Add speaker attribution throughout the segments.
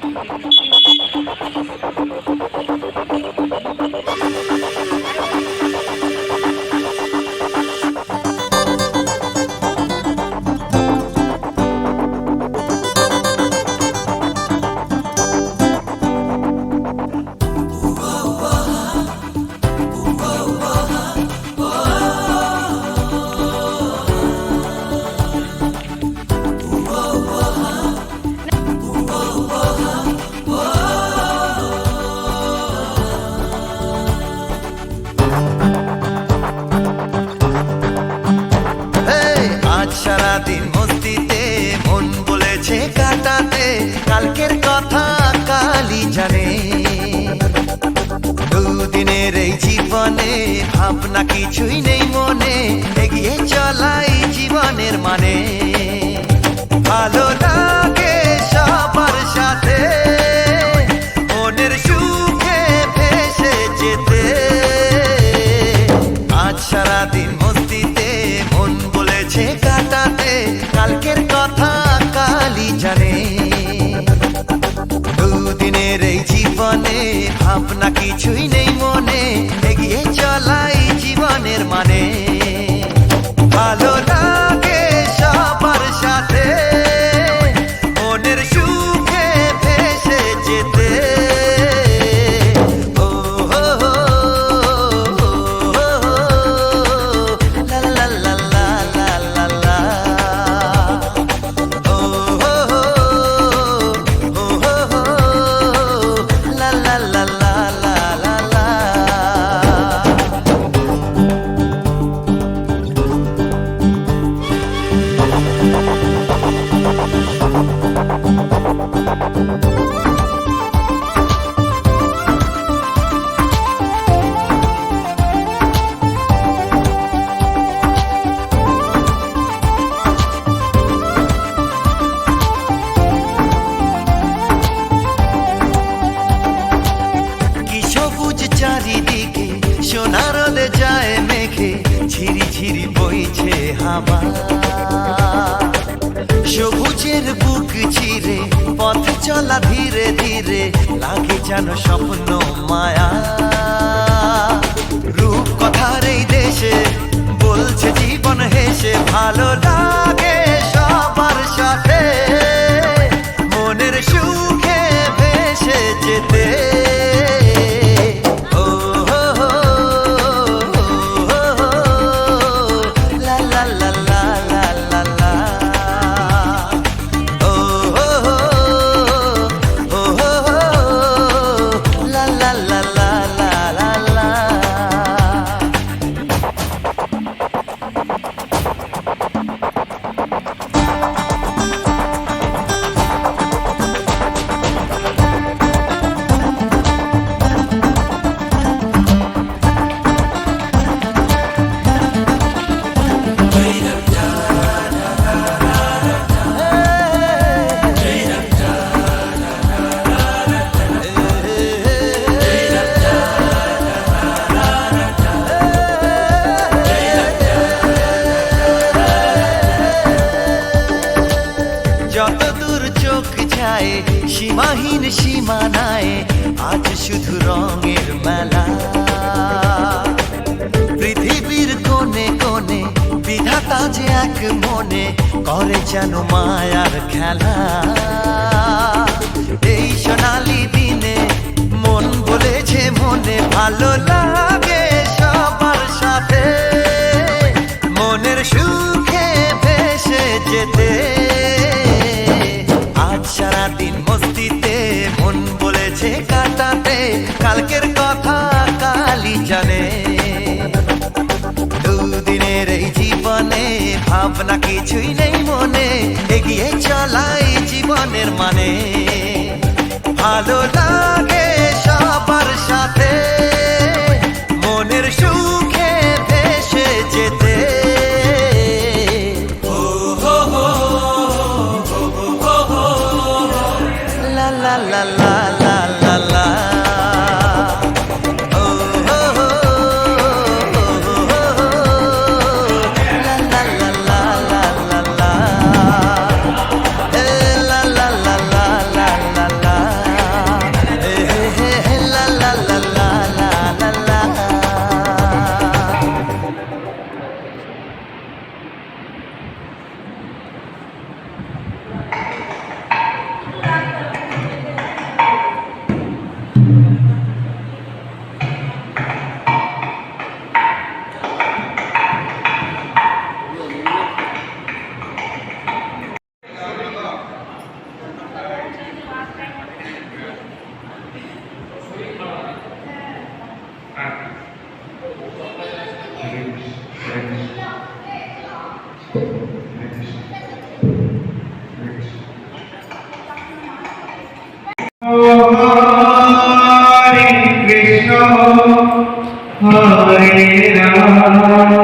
Speaker 1: Thank you. সারাদিন মস্তিতে, মন বলেছে কাটাতে কালকের কথা কালি জানে। দুদিনের এই জীবনে ভাবনা কিছুই নেই মনে, এগিয়ে চলাই জীবনের মানে। ভালো লাগে সবার সাথে। ভাবনা কিছুই হাওয়া সবুজের বুক চিরে পথ চলা ধীরে ধীরে লাগে যেন স্বপ্ন মায়া। রূপ কথার এই দেশে বলছে জীবন হেসে ভালো লাগে। যায় সীমাহীন সীমানায়, আজ শুধু রঙের মেলা। পৃথিবীর কোণে কোণে, বিধাতা যে এক মনে করে যেন মায়ার খেলা। এই সোনালি দিনে মন বলেছে মনে ভালো লাগে ভাবনা কিছুই নেই মনে। এগিয়ে চলাই জীবনের মানে। ভালো লাগে সবার সাথে। মনের সুখে ভেসে যেতে। ও হো হো, ও হো হো,
Speaker 2: Amém.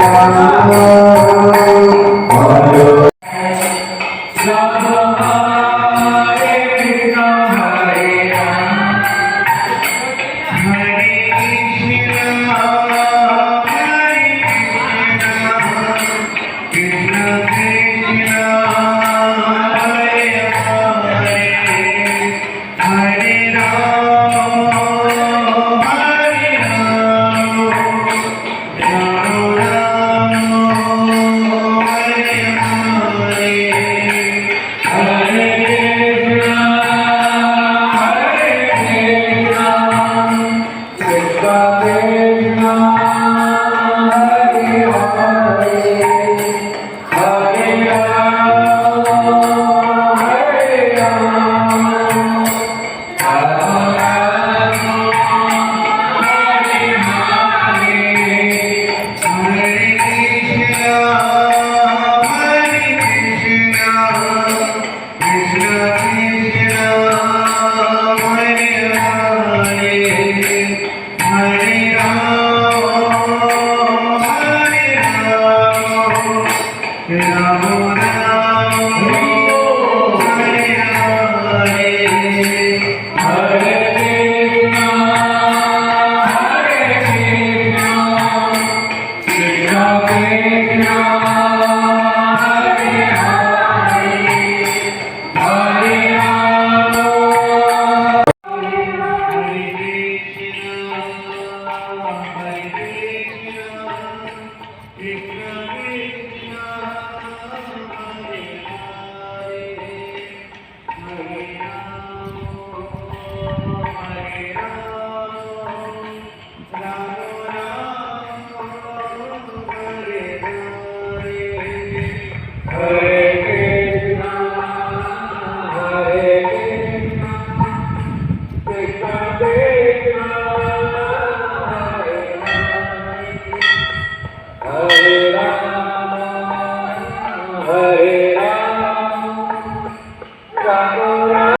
Speaker 2: Hare Amen. Amen. Hooray!